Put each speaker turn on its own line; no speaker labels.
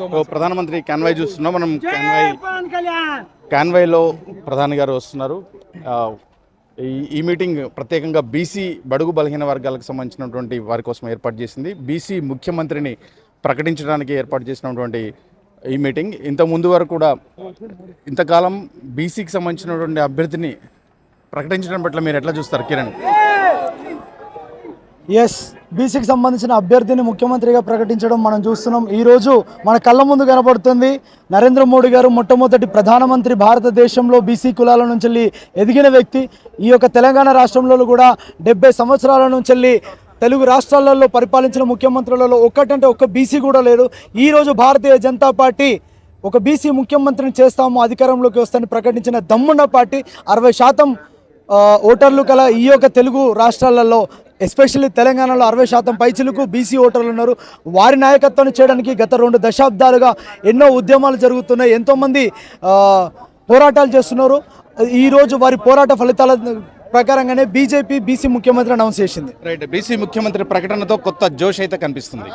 So
ప్రధానమంత్రి convoy చూస్తున్నాం. మనం కాన్వాయ్ కాన్వాయ్లో ప్రధాని గారు వస్తున్నారు. ఈ మీటింగ్ ప్రత్యేకంగా బీసీ బడుగు బలహీన వర్గాలకు సంబంధించినటువంటి వారి కోసం ఏర్పాటు చేసింది. బీసీ ముఖ్యమంత్రిని ప్రకటించడానికి ఏర్పాటు చేసినటువంటి ఈ మీటింగ్. ఇంత ముందు వరకు కూడా ఇంతకాలం బీసీకి సంబంధించినటువంటి అభ్యర్థిని ప్రకటించడం పట్ల మీరు ఎట్లా చూస్తారు? కిరణ్.
ఎస్ బీసీకి సంబంధించిన అభ్యర్థిని ముఖ్యమంత్రిగా ప్రకటించడం మనం చూస్తున్నాం. ఈరోజు మన కళ్ళ ముందు కనబడుతుంది నరేంద్ర మోడీ గారు మొట్టమొదటి ప్రధానమంత్రి భారతదేశంలో బీసీ కులాల నుంచి ఎదిగిన వ్యక్తి. ఈ యొక్క తెలంగాణ రాష్ట్రంలో కూడా డెబ్బై సంవత్సరాల నుంచి తెలుగు రాష్ట్రాలలో పరిపాలించిన ముఖ్యమంత్రులలో ఒక్కటంటే ఒక్క బీసీ కూడా లేడు ఈరోజు భారతీయ జనతా పార్టీ ఒక బీసీ ముఖ్యమంత్రిని చేస్తాము అధికారంలోకి వస్తామని ప్రకటించిన దమ్మున్న పార్టీ. అరవై శాతం ఓటర్లు కల ఈ యొక్క తెలుగు రాష్ట్రాలలో ఎస్పెషల్లీ తెలంగాణలో అరవై శాతం పైచిలకు బీసీ ఓటర్లు ఉన్నారు. వారి నాయకత్వాన్ని చేయడానికి గత రెండు దశాబ్దాలుగా ఎన్నో ఉద్యమాలు జరుగుతున్నాయి. ఎంతోమంది పోరాటాలు చేస్తున్నారు. ఈరోజు వారి పోరాట ఫలితాల ప్రకారంగానే బీజేపీ బీసీ ముఖ్యమంత్రి అనౌన్స్ చేసింది.
రైట్ బీసీ ముఖ్యమంత్రి ప్రకటనతో కొత్త జోష్ అయితే కనిపిస్తుంది.